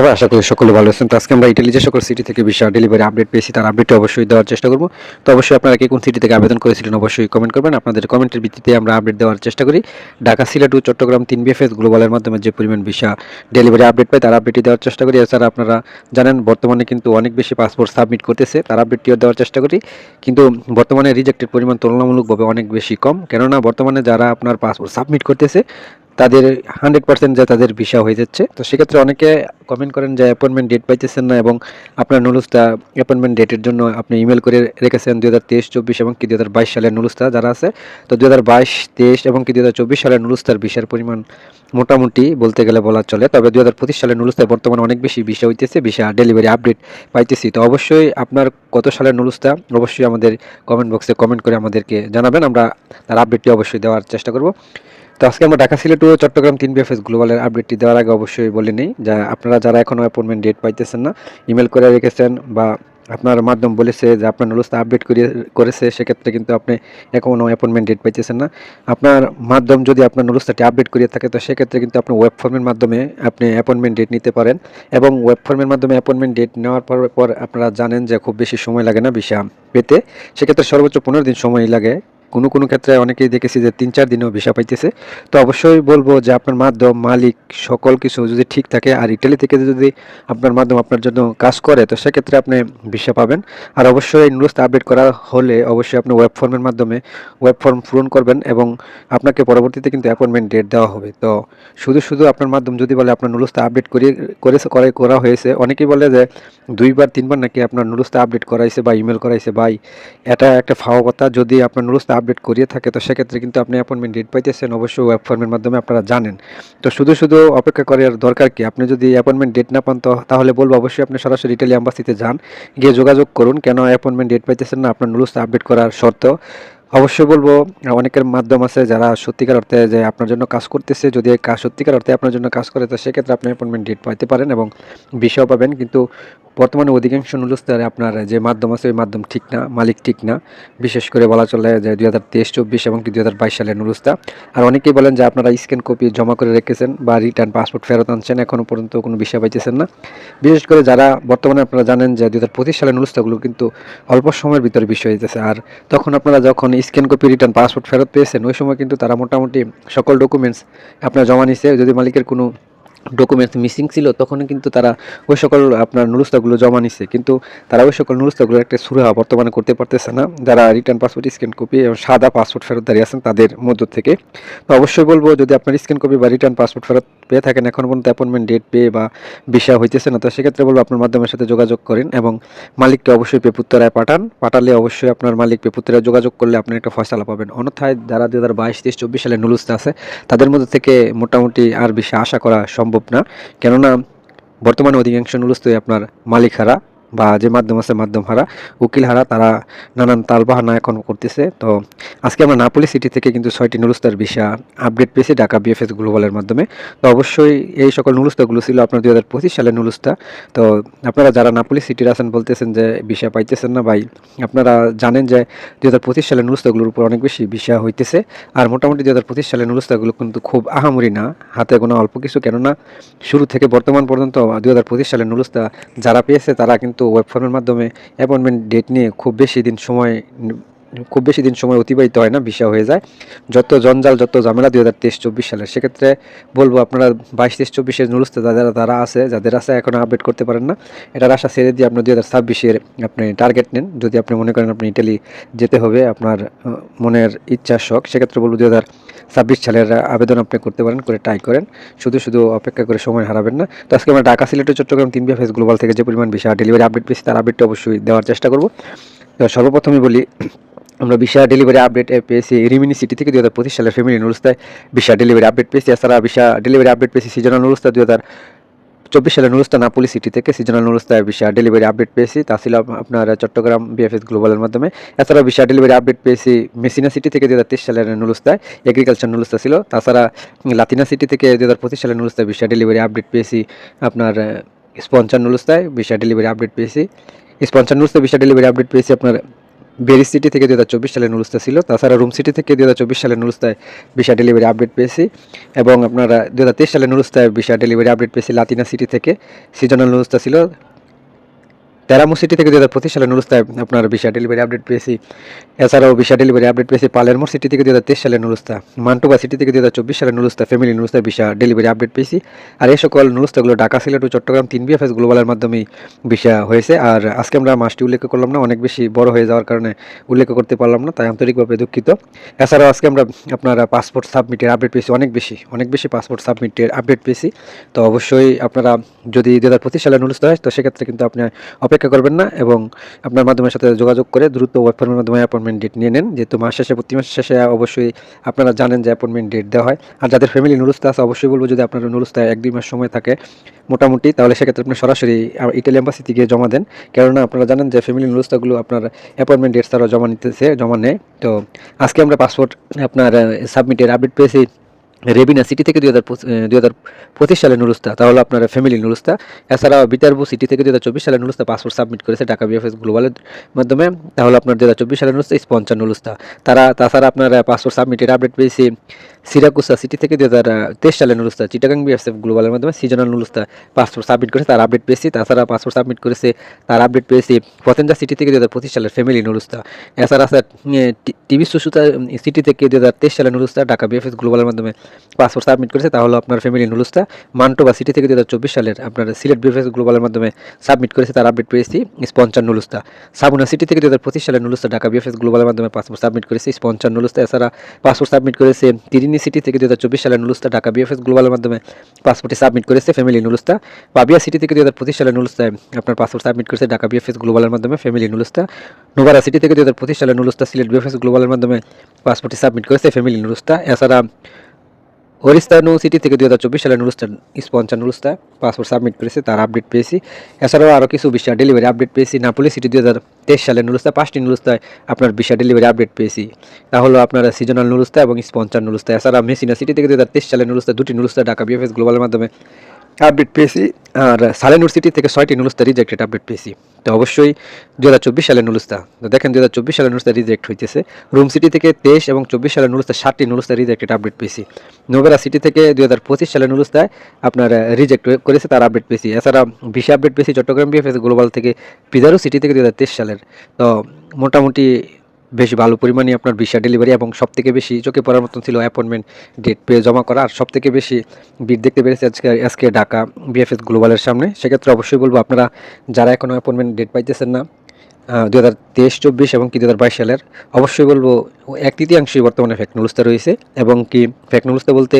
সবাই আশা করি সকলে ভালো আছেন। তো আজকে আমরা ইটালি যে সকল সিটি থেকে বিশাল ডেলিভারি আপডেট পেয়েছি, তার আপডেটটি অবশ্যই দেওয়ার চেষ্টা করব। তো অবশ্যই আপনারা কে কোন সিটি থেকে আবেদন করেছিলেন অবশ্যই কমেন্ট করবেন। আপনাদের কমেন্টের ভিত্তিতে আমরা আপডেট দেওয়ার চেষ্টা করি। ঢাকা, সিলেট ও চট্টগ্রাম তিন বিএফএস গ্লোবালের মাধ্যমে যে পরিমাণ ভিসা ডেলিভারি আপডেট পাই তার আপডেটটি দেওয়ার চেষ্টা করি। এছাড়া আপনারা জানেন, বর্তমানে কিন্তু অনেক বেশি পাসপোর্ট সাবমিট করতেছে, তার আপডেটটিও দেওয়ার চেষ্টা করি। কিন্তু বর্তমানে রিজেক্টের পরিমাণ তুলনামূলকভাবে অনেক বেশি কম। কেননা বর্তমানে যারা আপনার পাসপোর্ট সাবমিট করতেছে তাদের হান্ড্রেড পার্সেন্ট যে তাদের ভিসা হয়ে যাচ্ছে। তো সেক্ষেত্রে অনেকে কমেন্ট করেন যে অ্যাপয়েন্টমেন্ট ডেট পাইতেছেন না এবং আপনার নুলুস্তা অ্যাপয়েন্টমেন্ট ডেটের জন্য আপনি ইমেল করে রেখেছেন দুই হাজার তেইশ, চব্বিশ এবং কি দুই হাজার বাইশ সালের নুলুস্তা যারা আছে। তো দুই হাজার বাইশ, তেইশ এবং কি দুই হাজার চব্বিশ সালের নুলুস্তার ভিসার পরিমাণ মোটামুটি বলতে গেলে বলা চলে। তবে দুই হাজার পঁচিশ সালের নুলুস্তায় বর্তমানে অনেক বেশি ভিসা হইতেছে, ভিসা ডেলিভারি আপডেট পাইতেছি। তো অবশ্যই আপনার কত সালের নুলুস্তা অবশ্যই আমাদের কমেন্ট বক্সে কমেন্ট করে আমাদেরকে জানাবেন। আমরা তার আপডেটটি অবশ্যই দেওয়ার চেষ্টা করব। তো আজকে আমরা ঢাকা সিলেট ও চট্টগ্রাম তিন বিএফএস গ্লোবালের আপডেটটি দেওয়ার আগে অবশ্যই বলে নিই যা আপনারা যারা এখনও অ্যাপয়েন্টমেন্ট ডেট পাইতেছেন না ইমেল করে রেখেছেন বা আপনার মাধ্যম বলেছে যে আপনার নুলুস্তা আপডেট করিয়ে, করেছে, সেক্ষেত্রে কিন্তু আপনি এখনও অ্যাপয়েন্টমেন্ট ডেট পাইতেছেন না। আপনার মাধ্যম যদি আপনার নুলুস্তাটি আপডেট করিয়ে থাকে, তো সেক্ষেত্রে কিন্তু আপনি ওয়েব ফর্মের মাধ্যমে আপনি অ্যাপয়েন্টমেন্ট ডেট নিতে পারেন এবং ওয়েব ফর্মের মাধ্যমে অ্যাপয়েন্টমেন্ট ডেট নেওয়ার পর পর আপনারা জানেন যে খুব বেশি সময় লাগে না ভিসা পেতে। সেক্ষেত্রে সর্বোচ্চ পনেরো দিন সময় লাগে কোনো কোনো ক্ষেত্রে অনেকেই দেখেছি যে তিন চার দিনেও ভিসা পাইতেছে। তো অবশ্যই বলব যে আপনার মাধ্যম, মালিক সকল কিছু যদি ঠিক থাকে আর ইটালি থেকে যদি আপনার মাধ্যম আপনার জন্য কাজ করে, তো সেক্ষেত্রে আপনি ভিসা পাবেন। আর অবশ্যই নিউজ আপডেট করা হলে অবশ্যই আপনি ওয়েব ফর্মের মাধ্যমে ওয়েব ফর্ম পূরণ করবেন এবং আপনাকে পরবর্তীতে কিন্তু অ্যাপয়েন্টমেন্ট ডেট দেওয়া হবে। তো শুধু শুধু আপনার মাধ্যম যদি বলে আপনার নুলুস্তা আপডেট করেছে, করে, করা হয়েছে, অনেকেই বলে যে দুইবার, তিনবার নাকি আপনার নুলুস্তা আপডেট করাইছে বা ইমেল করাইছে ভাই এটা একটা ফাওয়া কথা যদি আপনার নুলুস্তা আপডেট করিয়ে থাকে, তো সেক্ষেত্রে কিন্তু আপনি অ্যাপয়েন্টমেন্ট ডেট পাইতেছেন। অবশ্যই ওয়েব ফর্মের মাধ্যমে আপনারা জানেন। তো শুধু শুধু অপেক্ষা করার দরকার কি? আপনি যদি অ্যাপয়েন্টমেন্ট ডেট না পান, তো তাহলে বলব অবশ্যই আপনি সরাসরি ইটালি অ্যাম্বাসিতে যান। গিয়ে যোগাযোগ করুন, কেন অ্যাপয়েন্টমেন্ট ডেট পাইতেছেন না? আপনার নুলুস্তা আপডেট করার শর্ত। অবশ্যই বলব, অনেকের মাধ্যম আছে যারা সত্যিকার অর্থে যে আপনার জন্য কাজ করতেছে, যদি কাজ সত্যিকার অর্থে আপনার জন্য কাজ করে, তো সেক্ষেত্রে আপনি অ্যাপয়েন্টমেন্ট ডেট পাইতে পারেন এবং বিষয় পাবেন। কিন্তু বর্তমানে অধিকাংশ নুলুস্তারে আপনার যে মাধ্যম আছে, ওই মাধ্যম ঠিক না, মালিক ঠিক না। বিশেষ করে বলা চলে যে দুই হাজার তেইশ, চব্বিশ এবং দুই হাজার বাইশ সালের নুলুস্তা। আর অনেকেই বলেন যে আপনারা স্ক্যান কপি জমা করে রেখেছেন বা রিটার্ন পাসপোর্ট ফেরত আনছেন এখনও পর্যন্ত কোনো বিষয় পাইতেছেন না। বিশেষ করে যারা বর্তমানে আপনারা জানেন যে দুই হাজার পঁচিশ সালের নুলুস্তাগুলো কিন্তু অল্প সময়ের ভিতরে বিষয় হইতেছে। আর তখন আপনারা যখন স্ক্যান কপি রিটার্ন পাসপোর্ট ফেরত পেয়েছেন। ওই সময় কিন্তু তারা মোটামুটি সকল ডকুমেন্টস আপনার জমা নিছে যদি মালিকের কোনো ডকুমেন্টস মিসিং ছিল তখন কিন্তু তারা ওই সকল আপনার নুরুস্তাগুলো জমা নিছে। কিন্তু তারা ওই সকল নুরুস্তাগুলো একটা সুরাহা বর্তমানে করতে পারতেছে না। যারা রিটার্ন পাসপোর্ট স্ক্যান কপি এবং সাদা পাসপোর্ট ফেরত দাঁড়িয়ে আছেন তাদের মধ্য থেকে। তো অবশ্যই বলব, যদি আপনার স্ক্যান কপি বা রিটার্ন পাসপোর্ট ফেরত পেয়ে থাকেন, এখন পর্যন্ত অ্যাপয়েন্টমেন্ট ডেট পেয়ে বা বিষয় হইতেছে না, তো সেক্ষেত্রে বলব আপনার মাধ্যমের সাথে যোগাযোগ করেন এবং মালিককে অবশ্যই পেপুত্তরায় পাঠান। পাঠালে অবশ্যই আপনার মালিক পেপুত্তরায় যোগাযোগ করলে আপনি একটা ফয়সালা পাবেন। অন্যথায় যারা দু হাজার বাইশ, তেইশ, চব্বিশ সালে নুলুস্তা আছে, তাদের মধ্যে থেকে মোটামুটি আর বেশি আশা করা সম্ভব না। কেননা বর্তমানে অধিকাংশ নুলুস্তই আপনার মালিক হারা বা যে মাধ্যম আছে মাধ্যম হারা, উকিল হারা, তারা নানান তালবাহানা এখন করতেছে। তো আজকে আমরা নাপলি সিটি থেকে কিন্তু ছয়টি নুরুস্তার ভিসা আপডেট পেয়েছি ঢাকা বিএফএস গ্লোবালের মাধ্যমে। তো অবশ্যই এই সকল নুরুস্তাগুলো ছিল আপনার দুই হাজার পঁচিশ সালের নুরুস্তা। তো আপনারা যারা নাপলি সিটির আছেন বলতেছেন যে ভিসা পাইতেছেন না ভাই, আপনারা জানেন যে দুই হাজার পঁচিশ সালের নুরুস্তাগুলোর উপর অনেক বেশি ভিসা হইতেছে। আর মোটামুটি দুই হাজার পঁচিশ সালের নুরুস্তাগুলো কিন্তু খুব আহামরি না, হাতে কোনো অল্প কিছু। কেননা শুরু থেকে বর্তমান পর্যন্ত দুই হাজার পঁচিশ সালের নুরুস্তা যারা পেয়েছে তারা কিন্তু ওয়েব ফর্মের মাধ্যমে অ্যাপয়েন্টমেন্ট ডেট নিয়ে খুব বেশি দিন সময় খুব বেশি দিন সময় অতিবাহিত হয় না, ভিসা হয়ে যায়। যত জঞ্জাল, যত ঝামেলা দুই হাজার তেইশ চব্বিশ সালের সেক্ষেত্রে বলব আপনারা বাইশ তেইশ চব্বিশের নুরুস্তে যারা, তারা আছে, যাদের আছে এখনও আপডেট করতে পারেন না। এটার আশা ছেড়ে দিয়ে আপনার দুই হাজার ছাব্বিশের আপনি টার্গেট নেন। যদি আপনি মনে করেন আপনি ইটালি যেতে হবে, আপনার মনের ইচ্ছা শখ, সেক্ষেত্রে বলব দুই হাজার ছাব্বিশ সালের আবেদন আপনি করতে পারেন, করে ট্রাই করেন। শুধু শুধু অপেক্ষা করে সময় হারাবেন না। তো আজকে আমরা ঢাকা, সিলেট ও চট্টগ্রাম তিন বিএফএস গ্লোবাল থেকে যে পরিমাণ ভিসা ডেলিভারি আপডেট পেয়েছি, তার আপডেটটা অবশ্যই দেওয়ার চেষ্টা করব। সর্বপ্রথমে বলি আমরা বিশা ডেলিভারি আপডেট পেয়েছি। রিমিনি সিটি থেকে দুই হাজার পঁচিশ সালের ফ্যামিলি নুরুস্তায় বিশা ডেলিভারি আপডেট পেয়েছি। এছাড়া বিশা ডেলিভারি আপডেট পেয়েছি সিজনাল নুরুস্তা দুই হাজার চব্বিশ সালে নুরুস্তা নাপুলি সিটি থেকে সিজনাল নুরুস্তায় বিশা ডেলিভারি আপডেট পেয়েছি। তা ছিল আপনার চট্টগ্রাম বিএফএস গ্লোবালের মাধ্যমে। এছাড়া বিশা ডেলিভারি আপডেট পেয়েছি মেসিনা সিটি থেকে দুই হাজার তেইশ সালের নুরুস্তায় এগ্রিকালচার নুরুস্তা ছিল। তাছাড়া লাতিনা সিটি থেকে দুই হাজার পঁচিশ সালের নুরুস্তায় বিশা ডেলিভারি আপডেট পেয়েছি। আপনার স্পঞ্চার নুরুস্তায় বিশা ডেলিভারি আপডেট পেয়েছি। স্পঞ্চার নুরুস্তায় বিশা ডেলিভারি আপডেট পেয়েছি আপনার বেরি সিটি থেকে দু হাজার চব্বিশ সালে নুরুস্তা ছিল। তাছাড়া রুম সিটি থেকে দু হাজার চব্বিশ সালে নুরুস্তায় ভিসা ডেলিভারি আপডেট পেয়েছি এবং আপনারা দু হাজার তেইশ সালে নুরুস্তায় ভিসা ডেলিভারি আপডেট পেয়েছি লাতিনা সিটি থেকে। সিজনাল নুরুস্তা ছিল তেরামু সিটি থেকে দু হাজার পঁচিশ সালে নুরুস্তায় আপনার ভিসা ডেলিভারি আপডেট পেয়েছি। এছাড়াও ভিসা ডেলিভারি আপডেট পেয়েছি পালেরমোর সিটি থেকে দু হাজার তেইশ সালে নুরুস্তা মান্টুবা সিটি থেকে দু হাজার চব্বিশ সালে নুরুস্তা ফ্যামিলি নুরুস্তায় ভিসা ডেলিভারি আপডেট পেয়েছি। আর এই সকল নুরুস্তাগুলো ঢাকা, সিলেট ও চট্টগ্রাম তিন বিএফএস গ্লোবালের মাধ্যমেই ভিসা হয়েছে। আর আজকে আমরা মাসটি উল্লেখ করলাম না, অনেক বেশি বড় হয়ে যাওয়ার কারণে উল্লেখ করতে পারলাম না, তাই আন্তরিকভাবে দুঃখিত। এছাড়াও আজকে আমরা আপনার পাসপোর্ট সাবমিটের আপডেট পেয়েছি, অনেক বেশি অনেক বেশি পাসপোর্ট সাবমিটের আপডেট পেয়েছি। তো অবশ্যই আপনারা যদি দু হাজার পঁচিশ সালে নুরুস্তা হয়, তো সেক্ষেত্রে কিন্তু আপনি অপেক্ষা করবেন না এবং আপনার মাধ্যমের সাথে যোগাযোগ করে দ্রুত ওয়েব ফর্মের মাধ্যমে অ্যাপয়েন্টমেন্ট ডেট নিয়ে নেন। যেহেতু মাস শেষে, প্রতি মাস শেষে অবশ্যই আপনারা জানেন যে অ্যাপয়েন্টমেন্ট ডেট দেওয়া হয়। আর যাদের ফ্যামিলি নুরুস্তা আছে, অবশ্যই বলব যদি আপনার নুরুস্তা এক দুই মাস সময় থাকে মোটামুটি, তাহলে সেক্ষেত্রে আপনি সরাসরি ইটালি এম্বাসিতে গিয়ে জমা দেন। কেননা আপনারা জানেন যে ফ্যামিলি নুরুস্তাগুলো আপনার অ্যাপয়েন্টমেন্ট ডেট তারা জমা নিতেছে, জমা নেয়। তো আজকে আমরা পাসপোর্ট আপনার সাবমিটের আপডেট পেয়েছি। রেবিনা সিটি থেকে দুই হাজার হাজার পঁচিশ সালে নুরুস্তা, তাহলে আপনার ফ্যামিলি নুরুস্তা। এছাড়া বিতারবু সিটি থেকে দু হাজার চব্বিশ সালে নুরুস্তা পাসপোর্ট সাবমিট করেছে ঢাকা বিএফএস গ্লোবালের মাধ্যমে। তাহলে আপনার দু হাজার চব্বিশ সালে নুরুস্তা স্পঞ্চার নুরুস্তা। তারা, তাছাড়া আপনার পাসপোর্ট সাবমিটের আপডেট পেয়েছি সিরাকুসা সিটি থেকে দু হাজার তেইশ সালে নুরুস্তা চিটাগাং বিএফএফ গ্লোবালের মাধ্যমে সিজনাল নুরুস্তা পাসপোর্ট সাবমিট করেছে, তার আপডেট পেয়েছি। তাছাড়া পাসপোর্ট সাবমিট করেছে, তার আপডেট পেয়েছি পতেঞ্জা সিটি থেকে দুই হাজার পঁচিশ সালের ফ্যামিলি নুরুস্তা এছাড়া আছে টিভি সুসুতা সিটি থেকে দু হাজার তেইশ সালে নুরুস্তা ঢাকা বিএফএস গ্লোবালের মাধ্যমে পাসপোর্ট সাবমিট করেছে, তাহলে আপনার ফ্যামিলি নুরুস্তা মান্টোবা সিটি থেকে দু হাজার চব্বিশ সালের আপনার সিলেট বিএফএস গ্লোবালের মাধ্যমে সাবমিট করেছে, তার আপডেট পেয়েছি, স্পঞ্চার নুলুস্তা। সাবুনা সিটি থেকে দু হাজার পঁচিশ সালের নুলুস্তা, ঢাকা বিএফএস গ্লোবালের মাধ্যমে পাসপোর্ট সাবমিট করেছে, স্পঞ্চার নুলুস্তা। এছাড়া পাসপোর্ট সাবমিট করেছে তিরিনি সিটি থেকে দু হাজার চব্বিশ সালে নুলুস্তা ঢাকা বিএফএস গ্লোবালের মাধ্যমে পাসপোর্টে সাবমিট করেছে ফ্যামিলি নুলুস্তা। পাবিয়া সিটি থেকে দু হাজার পঁচিশ সালে নুলুস্তায় আপনার পাসপোর্ট সাবমিট করেছে ঢাকা বিএফএস গ্লোবালের মাধ্যমে ফ্যামিলি নুলুস্তা। নোভারা সিটি থেকে দু হাজার পঁচিশ সালে নুলুস্তা সিলেট বিএফএস গ্লোবালের মাধ্যমে পাসপোর্টে সাবমিট করেছে ফ্যামিলি নুলুস্তা। এছাড়া ওরিস্তা নৌ সিটি থেকে দু হাজার চব্বিশ সালে নুরুস্তা স্পঞ্চার নুরুস্তা পাসপোর্ট সাবমিট করেছে, তার আপডেট পেয়েছি। এছাড়াও আরও কিছু বিশা ডেলিভারি আপডেট পেয়েছি। নাপোলি সিটি দু হাজার তেইশ সালে নুরুস্তা, পাঁচটি নুরুস্তায় আপনার বিশা ডেলিভারি আপডেট পেয়েছি। তা তাহলে আপনার সিজনাল নুরুস্তা এবং স্পঞ্চার নুরুস্তা। এছাড়া মেসিনা সিটি থেকে দু হাজার তেইশ সালে নুরুস্তা, দুটি নুরুস্তা ঢাকা বিএফএস গ্লোবালের মাধ্যমে আপডেট পেয়েছি, আর সালেনুর সিটি থেকে ছয়টি নুলুস্তা রিজেক্টেড আপডেট পেয়েছি। তো অবশ্যই দু হাজার চব্বিশ সালে নুলুস্তা তো দেখেন দু হাজার চব্বিশ সালে নুলুস্তা রিজেক্ট হইতেছে। রুম সিটি থেকে তেইশ এবং চব্বিশ সালে নুলুস্তা ষাটটি নুলুস্তা রিজেক্টেড আপডেট পেয়েছি। নোবেরা সিটি থেকে দু হাজার পঁচিশ সালে নুলুস্তায় আপনার রিজেক্ট করেছে, তার আপডেট পেয়েছি। এছাড়া বিশে আপডেট পেয়েছি চট্টগ্রাম বিএফএস গ্লোবাল থেকে পিজারো সিটি থেকে দু হাজার তেইশ সালের। তো মোটামুটি বেশ ভালো পরিমাণে আপনার ভিসা ডেলিভারি এবং সবথেকে বেশি চোখে পড়ার মতন ছিল অ্যাপয়েন্টমেন্ট ডেট পেয়ে জমা করা। আর সবথেকে বেশি ভিড় দেখতে পেরেছে আজকে আজকে ঢাকা বিএফএস গ্লোবালের সামনে। সেক্ষেত্রে অবশ্যই বলব আপনারা যারা এখনও অ্যাপয়েন্টমেন্ট ডেট পাইতেছেন না দু হাজার তেইশ, চব্বিশ এবং কি দু হাজার বাইশ সালের, অবশ্যই বলব, এক তৃতীয়াংশই বর্তমানে ফেক নুলুস্তা রয়েছে এবং কি ফেক নুলুস্তা বলতে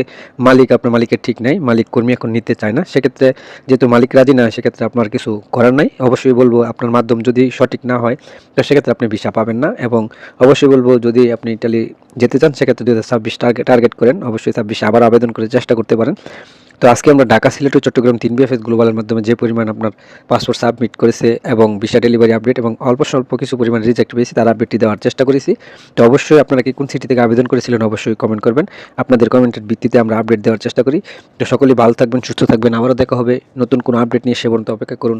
মালিক আপনার মালিকের ঠিক নাই, মালিক কর্মী এখন নিতে চায় না। সেক্ষেত্রে যেহেতু মালিক রাজি না, সেক্ষেত্রে আপনার কিছু করার নাই। অবশ্যই বলব, আপনার মাধ্যম যদি সঠিক না হয়, তো সেক্ষেত্রে আপনি ভিসা পাবেন না এবং অবশ্যই বলব, যদি আপনি ইটালি যেতে চান, সেক্ষেত্রে দু হাজার ছাব্বিশ টার্গেট টার্গেট করেন। অবশ্যই ছাব্বিশে আবার আবেদন করে চেষ্টা করতে পারেন। তো আজকে আমরা ঢাকা সিলেট ও চট্টগ্রাম তিন বিএফএস গ্লোবালের মাধ্যমে যে পরিমাণ আপনার পাসপোর্ট সাবমিট করেছে এবং বিশা ডেলিভারি আপডেট এবং অল্প স্বল্প কিছু পরিমাণ রিজেক্ট পেয়েছি, তার আপডেটটি দেওয়ার চেষ্টা করেছি। তো অবশ্যই আপনারা কি কোন সিটি থেকে আবেদন করেছিলেন অবশ্যই কমেন্ট করবেন। আপনাদের কমেন্টের ভিত্তিতে আমরা আপডেট দেওয়ার চেষ্টা করি। তো সকলেই ভালো থাকবেন, সুস্থ থাকবেন। আবারও দেখা হবে নতুন কোনো আপডেট নিয়ে সে পর্যন্ত অপেক্ষা করুন।